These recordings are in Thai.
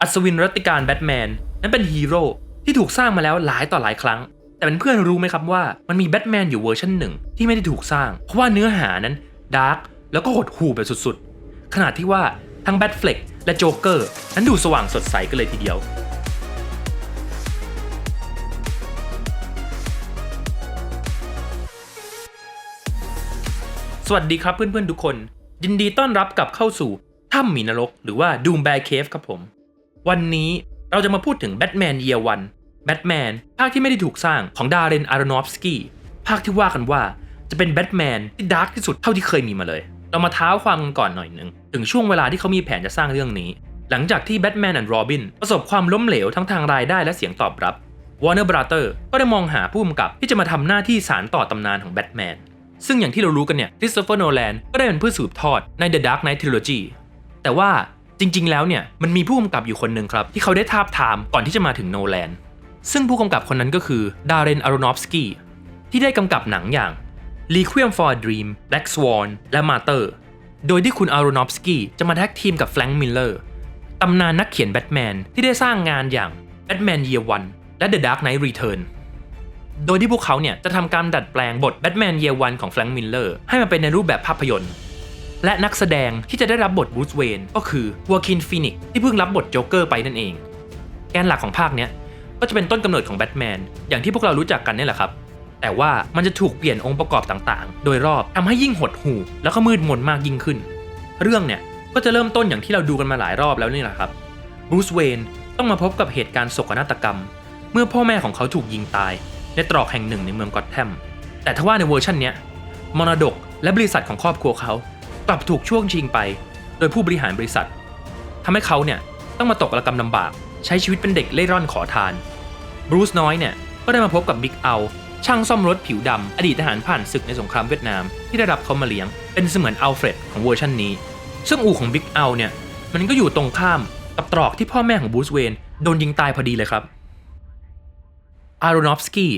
อัศวินรัติการแบทแมนนั้นเป็นฮีโร่ที่ถูกสร้างมาแล้วหลายต่อหลายครั้ง แต่เป็นเพื่อนรู้ไหมครับว่ามันมีแบทแมนอยู่เวอร์ชันหนึ่งที่ไม่ได้ถูกสร้าง เพราะว่าเนื้อหานั้นดาร์กแล้วก็หดหู่แบบสุดๆ ขนาดที่ว่าทั้งแบทเฟล็กและโจ๊กเกอร์นั้นดูสว่างสดใสกันเลยทีเดียวสวัสดีครับเพื่อนๆ ทุกคน ยินดีต้อนรับกลับเข้าสู่ถ้ำหมีนรก หรือว่า Doom Bear Cave ครับผม วันนี้เราจะมาพูดถึง Batman Year One Batman ภาคที่ไม่ได้ถูกสร้างของดาร์เรนอาร n นอฟสกี้ภาคที่ว่ากันว่าจะเป็นแบทแมนที่ดาร์กที่สุดเท่าที่เคยมีมาเลย เรามาเท้าความกันก่อนหน่อยหนึ่งถึงช่วงเวลาที่เขามีแผนจะสร้างเรื่องนี้ หลังจากที่ Batman and Robin ประสบความล้มเหลวทั้งทางรายได้และเสียงตอบรับ Warner Brother ก็ได้มองหาผู้กำกับที่จะมาทำหน้าที่สารต่อตำนานของแบทแมนซึ่งอย่างที่เรารู้กันเนี่ยคริสโตเฟอร์โนแลนก็ได้เป็นผู้สืบทอดใน The Dark Knight Trilogy แต่ว่า ริง ๆ แล้วเนี่ยมันมีผู้กำกับอยู่คนหนึ่งครับ ที่เขาได้ทาบทามก่อนที่จะมาถึงโนแลนซึ่งผู้กำกับคนนั้นก็คือดาร์เรนอาร n นอฟสกี้ที่ได้กำกับหนังอย่าง Requiem for a Dream Black Swan และ Martyr โดยที่คุณอาร n นอฟสกี้จะมาแท็กทีมกับแฟรงค์มิลเลอร์ตำนานนักเขียนแบทแมนที่ได้สร้างงานอย่าง Batman Year One และ The Dark Knight Return โดยที่พวกเขาเนี่ยจะทำการดัดแปลงบทแบทแมนเย r วันของแฟรงค์มิลเลอร์ให้มาเป็นในรูปแบบภาพยนตร์ และนักแสดงที่จะได้รับบทบรูซเวนก็คือว o คินฟีนิกที่เพิ่งรับบทโจ๊กเกอร์ไปนั่นเอง แกนหลักของภาคเนี้ยก็จะเป็นต้นกำเนิดของแบทแมนอย่างที่พวกเรารู้จักกันนี่แหละครับ แต่ว่ามันจะถูกเปลี่ยนองค์ประกอบต่างๆ โดยรอบทำให้ยิ่งหดหู่แล้วก็มืดมนมากยิ่งขึ้น เรื่องเนี่ยก็จะเริ่มต้นอย่างที่เราดูกันมาหลายรอบแล้วนี่แหละครับบรูซเวนต้องมาพบกับเหตุการณ์โศกนาฏกรรม เมื่อพ่อแม่ของเขาถูกยิงตาย ในตรอกแห่งหนึ่งในเมืองกอตแทมแต่ทว่าในเวอร์ชันเนี้ยมรดกและบริษัทของครอบครัวเขา กลับถูกช่วงชิงไป โดยผู้บริหารบริษัททำให้เขาเนี่ยต้องมาตกระกำลำบาก ใช้ชีวิตเป็นเด็กเล่ร่อนขอทานบรูซน้อยเนี่ยก็ได้มาพบกับบิ๊กเอาช่างซ่อมรถผิวดำอดีตทหารผ่านศึกในสงครามเวียดนามที่ได้รับเขามาเลี้ยง เป็นเสมือนอัลเฟรดของเวอร์ชันนี้ ซึ่งอู่ของบิ๊กเอาเนี่ยมันก็อยู่ตรงข้ามกับตรอกที่พ่อแม่ของบรูซเวนโดนยิงตายพอดีเลยครับอาร n นอฟสกี้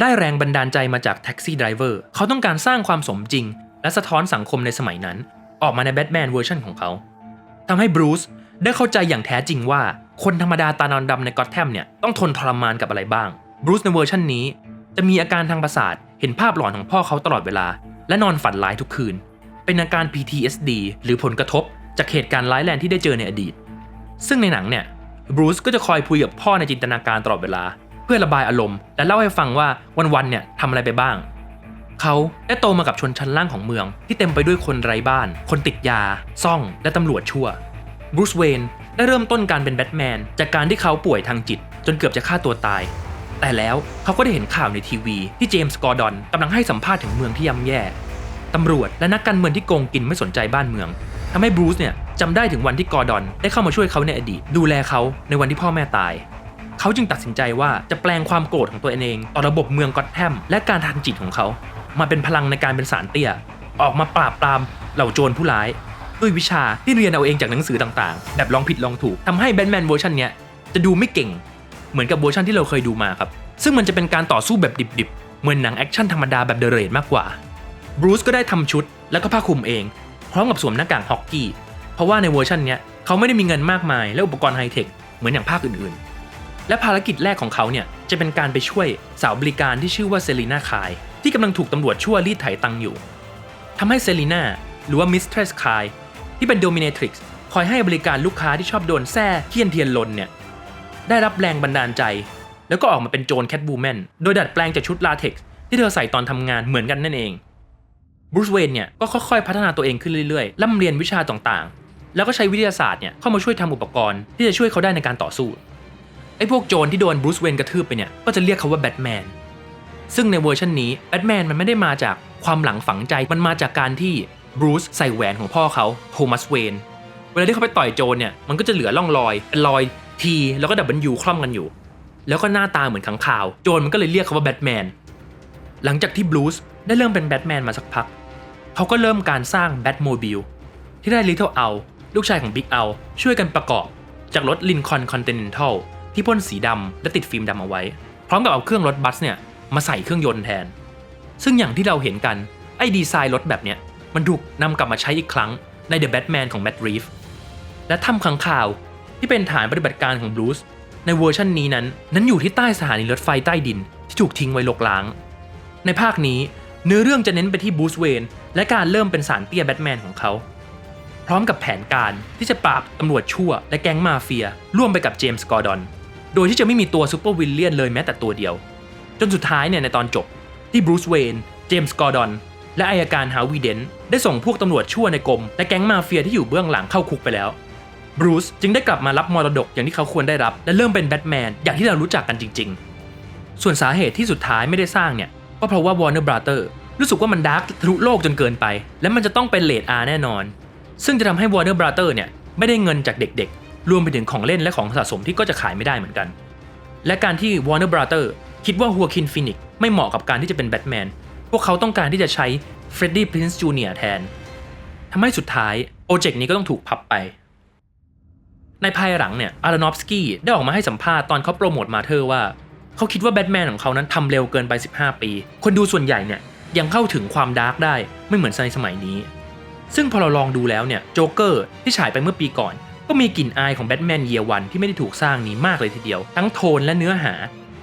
ได้แรงบันดาลใจมาจากแท็กซี่ไดรเวอร์เขาต้องการสร้างความสมจริง และสะท้อนสังคมในสมัยนั้น ออกมาในแบทแมนเวอร์ชันของเขาทำให้บรูซได้เข้าใจอย่างแท้จริงว่า คนธรรมดาตานอนดำในกอตแทมเนี่ยต้องทนทรมานกับอะไรบ้างบรูซในเวอร์ชันนี้ จะมีอาการทางประสาทเห็นภาพหลอนของพ่อเขาตลอดเวลา และนอนฝันร้ายทุกคืน เป็นอาการ PTSD หรือผลกระทบ จากเหตุการณ์ร้ายแรงที่ได้เจอในอดีต ซึ่งในหนังเนี่ยบรูซก็จะคอยคุยกับพ่อในจินตนาการตลอดเวลา เพื่อระบายอารมณ์และเล่าให้ฟังว่าวันๆเนี่ยทำอะไรไปบ้าง เขาได้โตมากับชนชั้นล่างของเมือง ที่เต็มไปด้วยคนไร้บ้าน คนติดยา ซ่อง และตำรวจชั่วบรูซเวนได้เริ่มต้นการเป็นแบทแมนจากการที่เขาป่วยทางจิต จนเกือบจะฆ่าตัวตาย แต่แล้วเขาก็ได้เห็นข่าวในทีวี ที่เจมส์กอร์ดอนกำลังให้สัมภาษณ์ถึงเมืองที่ย่ำแย่ตำรวจและนักการเมืองที่โกงกินไม่สนใจบ้านเมืองทำให้บรูซเนี่ยจำได้ถึงวันที่กอร์ดอนได้เข้ามาช่วยเขาในอดีต ดูแลเขาในวันที่พ่อแม่ตายเขาจึงตัดสินใจว่าจะแปลงความโกรธของตัวเองต่อระบบเมืองกอตแทมและการทางจิตของเขา มาเป็นพลังในการเป็นสารเตี้ย ออกมาปราบปรามเหล่าโจรผู้ร้าย ด้วยวิชาที่เรียนเอาเองจากหนังสือต่างๆ แบบลองผิดลองถูกทำให้แบทแมนเวอร์ชันเนี้ยจะดูไม่เก่ง เหมือนกับเวอร์ชันที่เราเคยดูมาครับ ซึ่งมันจะเป็นการต่อสู้แบบดิบๆ เหมือนหนังแอคชั่นธรรมดาแบบเดเรทมากกว่าบรูซก็ได้ทำชุดแล้วก็ผ้าคลุมเอง พร้อมกับสวมหน้ากากฮอกกี้ เพราะว่าในเวอร์ชันเนี้ยเขาไม่ได้มีเงินมากมาย และอุปกรณ์ไฮเทคเหมือนอย่างภาคอื่นๆ และภารกิจแรกของเขาเนี่ยจะเป็นการไปช่วยสาวบริการที่ชื่อว่าเซรีนาคาย ที่กำลังถูกตำรวจชั่วรีดไถตังค์อยู่ทำให้เซรีนาหรือว่ามิสเทรสคายที่เป็นโดมิเนทริกซ์คอยให้บริการลูกค้าที่ชอบโดนแส้เทียนเทียนลนเนี่ย ได้รับแรงบันดาลใจ แล้วก็ออกมาเป็นโจรแคทบูแมนโดยดัดแปลงจากชุดลาเท็กซ์ที่เธอใส่ตอนทำงานเหมือนกันนั่นเองบรูซเวนเนี่ยก็ค่อยๆ พัฒนาตัวเองขึ้นเรื่อยๆ ร่ำเรียนวิชาต่างๆ แล้วก็ใช้วิทยาศาสตร์เนี่ยเข้ามาช่วยทำอุปกรณ์ที่จะช่วยเขาได้ในการต่อสู้ไอ้พวกโจรที่โดนบรูซเวนกระทืบไปเนี่ยก็จะเรียกเขาว่าแบทแมน ซึ่งในเวอร์ชันนี้แบทแมนมันไม่ได้มาจากความหลังฝังใจมันมาจากการที่บรูซใส่แหวนของพ่อเขาโทมัสเวนเวลาที่เขาไปต่อยโจรเนี่ยมันก็จะเหลือร่องรอยเป็นรอยทีแล้วก็ดับเบิลยูคล่อมกันอยู่ แล้วก็หน้าตาเหมือนขังข่าวโจรมันก็เลยเรียกเขาว่าแบทแมนหลังจากที่บรูซได้เริ่มเป็นแบทแมนมาสักพักเขาก็เริ่มการสร้างแบทโมบิลที่ได้ลิเทิลเอาลูกชายของบิ๊กเอาช่วยกันประกอบ จากรถลินคอนคอนติเนนทัลที่พ่นสีดำและติดฟิล์มดำเอาไว้ พร้อมกับเอาเครื่องรถบัสเนี่ย มาใส่เครื่องยนต์แทน ซึ่งอย่างที่เราเห็นกัน ไอ้ดีไซน์รถแบบเนี้ย มันถูกนำกลับมาใช้อีกครั้งใน The Batman ของ Matt Reeves และถ้ำขังข่าวที่เป็นฐานปฏิบัติการของบรูซในเวอร์ชันนี้นั้น นั้นอยู่ที่ใต้สถานีรถไฟใต้ดินที่ถูกทิ้งไว้ลกล้าง ในภาคนี้เนื้อเรื่องจะเน้นไปที่บรูซเวนและการเริ่มเป็นสารเตี้ยแบทแมนของเขา พร้อมกับแผนการที่จะปราบตำรวจชั่วและแก๊งมาเฟีย ร่วมไปกับเจมส์กอร์ดอน โดยที่จะไม่มีตัวซูเปอร์วิลเลียนเลยแม้แต่ตัวเดียว จนสุดท้ายเนี่ยในตอนจบที่บรูซเวนเจมส์กอร์ดอนและอายการฮาวิเดนได้ส่งพวกตำรวจชั่วในกรมและแก๊งมาเฟียที่อยู่เบื้องหลังเข้าคุกไปแล้วบรูซจึงได้กลับมารับมรดกอย่างที่เขาควรได้รับ และเริ่มเป็นแบทแมนอย่างที่เรารู้จักกันจริง ๆ ส่วนสาเหตุที่สุดท้ายไม่ได้สร้างเนี่ยก็เพราะว่า Warner Brother รู้สึกว่ามันดาร์กทะลุโลกจนเกินไป และมันจะต้องเป็นเลดอาแน่นอน ซึ่งจะทำให้ Warner Brother เนี่ยไม่ได้เงินจากเด็กๆ รวมไปถึงของเล่นและของสะสมที่ก็จะขายไม่ได้เหมือนกัน และการที่ Warner Brother คิดว่าฮัวคินฟินิกไม่เหมาะกับการที่จะเป็นแบทแมน พวกเขาต้องการที่จะใช้เฟรดดี้พรินซ์จูเนียร์แทนทำให้สุดท้ายโปรเจกต์นี้ก็ต้องถูกพับไป ในภายหลังเนี่ยอารานอฟสกี้ได้ออกมาให้สัมภาษณ์ตอนเขาโปรโมทมาเธอว่า เขาคิดว่าแบทแมนของเขานั้นทำเร็วเกินไป 15 ปี คนดูส่วนใหญ่เนี่ยยังเข้าถึงความดาร์กได้ไม่เหมือนในสมัยนี้ ซึ่งพอเราลองดูแล้วเนี่ยโจ๊กเกอร์ที่ฉายไปเมื่อปีก่อน ก็มีกลิ่นอายของแบทแมนเยียวันที่ไม่ได้ถูกสร้างนี้มากเลยทีเดียว ทั้งโทนและเนื้อหา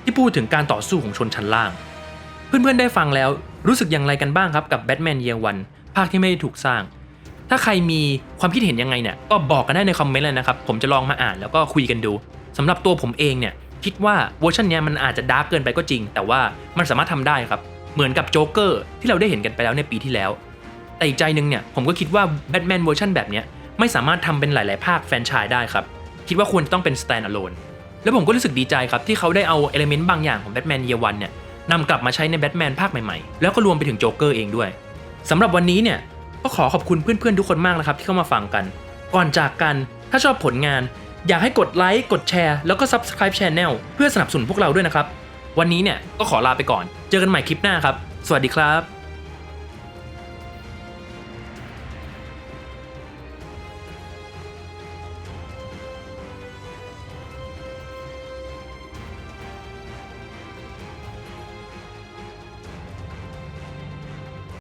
ที่พูดถึงการต่อสู้ของชนชั้นล่าง เพื่อนๆได้ฟังแล้วรู้สึกอย่างไรกันบ้างครับกับแบทแมนเยียวันภาคที่ไม่ได้ถูกสร้าง ถ้าใครมีความคิดเห็นยังไงเนี่ยก็บอกกันได้ในคอมเมนต์เลยนะครับ ผมจะลองมาอ่านแล้วก็คุยกันดูสำหรับตัวผมเองเนี่ยคิดว่าเวอร์ชันนี้มันอาจจะดาร์กเกินไปก็จริง แต่ว่ามันสามารถทำได้ครับ เหมือนกับโจ๊กเกอร์ที่เราได้เห็นกันไปแล้วในปีที่แล้ว แต่อีกใจหนึ่งเนี่ยผมก็คิดว่าแบทแมนเวอร์ชันแบบนี้ไม่สามารถทำเป็นหลาย ๆ ภาคแฟนชส์ได้ครับ คิดว่าควรต้องเป็น stand alone แล้วผมก็รู้สึกดีใจครับที่เขาได้เอาเอลเมนต์บางอย่างของแบทแมนเยวันเนี่ยนำกลับมาใช้ในแบทแมนภาคใหม่ๆ แล้วก็รวมไปถึงโจ๊กเกอร์เองด้วยสำหรับวันนี้เนี่ยก็ขอขอบคุณเพื่อนๆทุกคนมากนะครับที่เข้ามาฟังกัน ก่อนจากกันถ้าชอบผลงาน อยากให้กดไลค์กดแชร์แล้วก็ Subscribe Channel เพื่อสนับสนุนพวกเราด้วยนะครับ วันนี้เนี่ยก็ขอลาไปก่อน เจอกันใหม่คลิปหน้าครับ สวัสดีครับ